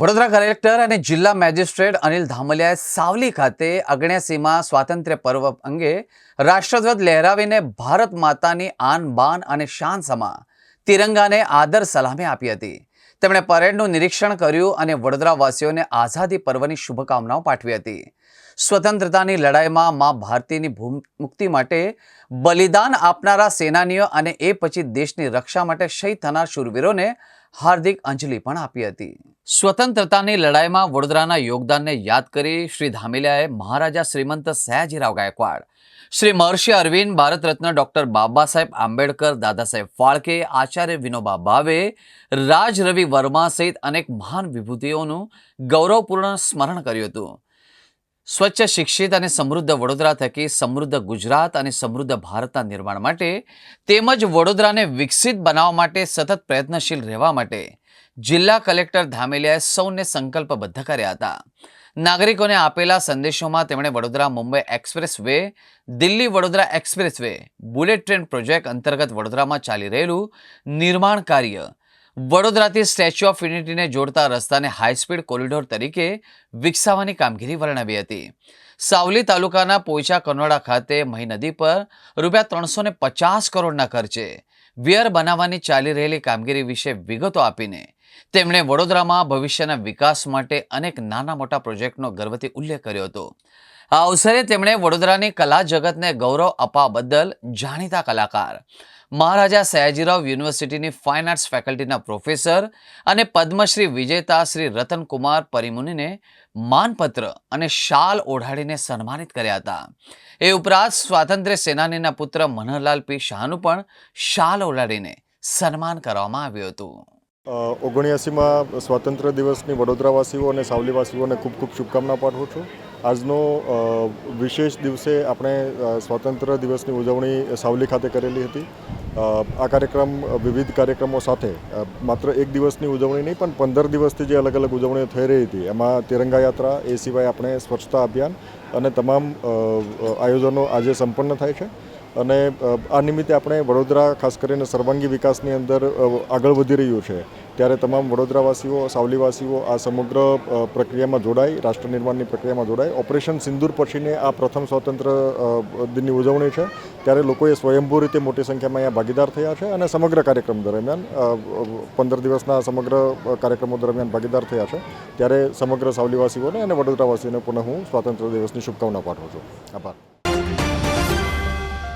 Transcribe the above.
Vadodara collector અને જિલ્લા magistrate Anil ધામલિયાએ Savli ખાતે અગણ્યાસીમાં સ્વાતંત્ર્ય પર્વ અંગે રાષ્ટ્રધ્વજ લહેરાવીને ભારત માતાની આન બાન અને શાન સમા તિરંગાને આદર સલામી આપી હતી. તેમણે પરેડનું નિરીક્ષણ કર્યું અને વડોદરાવાસીઓને આઝાદી પર્વની શુભકામનાઓ પાઠવી હતી. સ્વતંત્રતાની લડાઈમાં મા ભારતીની મુક્તિ માટે બલિદાન આપનારા સેનાનીઓ અને એ પછી દેશની રક્ષા માટે શહીદ થનાર શૂરવીરોને હાર્દિક અંજલિ પણ આપી હતી. સ્વતંત્રતાની લડાઈમાં વડોદરાના યોગદાનને યાદ કરી શ્રી ધામેલિયાએ મહારાજા શ્રીમંત સયાજીરાવ ગાયકવાડ શ્રી મહર્ષિ અરવિંદ ભારત રત્ન ડોક્ટર બાબા સાહેબ આંબેડકર, દાદા સાહેબ ફાળકે, આચાર્ય વિનોબા ભાવે, રાજ રવિ વર્મા સહિત અનેક મહાન વિભૂતિઓનું ગૌરવપૂર્ણ સ્મરણ કર્યું હતું. સ્વચ્છ, શિક્ષિત અને સમૃદ્ધ વડોદરા થકી સમૃદ્ધ ગુજરાત અને સમૃદ્ધ ભારતના નિર્માણ માટે તેમજ વડોદરાને વિકસિત બનાવવા માટે સતત પ્રયત્નશીલ રહેવા માટે જિલ્લા કલેક્ટર ધામેલિયાએ સૌને સંકલ્પબદ્ધ કર્યા હતા. નાગરિકોને આપેલા સંદેશોમાં તેમણે Vadodara Mumbai expressway Delhi Vadodara expressway bullet train project અંતર્ગત વડોદરામાં ચાલી રહેલું નિર્માણ કાર્ય વડોદરાથી સ્ટેચ્યુ ઓફ યુનિટીને જોડતા રસ્તાને હાઈસ્પીડ કોરિડોર તરીકે વિકસાવવાની કામગીરી વર્ણવી હતી. સાવલી તાલુકાના પોઈચા કનોડા ખાતે મહી નદી પર રૂપિયા ત્રણસો પચાસ કરોડના ખર્ચે વિયર બનાવવાની ચાલી રહેલી કામગીરી વિશે વિગતો આપીને તેમણે વડોદરામાં ભવિષ્યના વિકાસ માટે અનેક નાના મોટા પ્રોજેક્ટનો ગર્વથી ઉલ્લેખ કર્યો હતો. આ અવસરે તેમણે વડોદરાની કલા જગતને ગૌરવ આપવા બદલ જાણીતા કલાકાર મહારાજા સયાજીરાવ યુનિવર્સિટીની ફાઇન આર્ટ્સ ફેકલ્ટીના પ્રોફેસર અને પદ્મશ્રી વિજેતા શ્રી રતનકુમાર પરિમુનિને માનપત્ર અને શાલ ઓઢાડીને સન્માનિત કર્યા હતા. એ ઉપરાંત સ્વાતંત્ર્ય સેનાનીના પુત્ર મનહરલાલ પી શાહનું પણ શાલ ઓઢાડીને સન્માન કરવામાં આવ્યું હતું. ઓગણ્યાસીમાં સ્વાતંત્ર્ય દિવસની વડોદરાવાસીઓ અને સાવલીવાસીઓને ખૂબ ખૂબ શુભકામના પાઠવું છું. આજનો વિશેષ દિવસે આપણે સ્વાતંત્ર્ય દિવસની ઉજવણી સાવલી ખાતે કરેલી હતી. આ કાર્યક્રમ વિવિધ કાર્યક્રમો સાથે માત્ર એક દિવસની ઉજવણી નહીં, પણ પંદર દિવસથી જે અલગ અલગ ઉજવણીઓ થઈ રહી હતી, એમાં તિરંગા યાત્રા, એ સિવાય આપણે સ્વચ્છતા અભિયાન અને તમામ આયોજનો આજે સંપન્ન થાય છે. અને આ નિમિત્તે આપણે વડોદરા, ખાસ કરીને સર્વાંગી વિકાસની અંદર આગળ વધી રહ્યું છે. ત્યારે તમામ વડોદરાવાસીઓ, સાવલીવાસીઓ આ સમગ્ર પ્રક્રિયામાં જોડાય રાષ્ટ્ર નિર્માણની પ્રક્રિયામાં જોડાય ઓપરેશન સિંદૂર પછીને આ પ્રથમ સ્વાતંત્ર્ય દિનની ઉજવણી છે. ત્યારે લોકોએ સ્વયંભૂ રીતે મોટી સંખ્યામાં અહીંયા ભાગીદાર થયા છે અને સમગ્ર કાર્યક્રમ દરમિયાન પંદર દિવસના સમગ્ર કાર્યક્રમો દરમિયાન ભાગીદાર થયા છે. ત્યારે સમગ્ર સાવલીવાસીઓને અને વડોદરાવાસીઓને પુનઃ હું સ્વાતંત્ર્ય દિવસની શુભકામના પાઠવું છું. આભાર.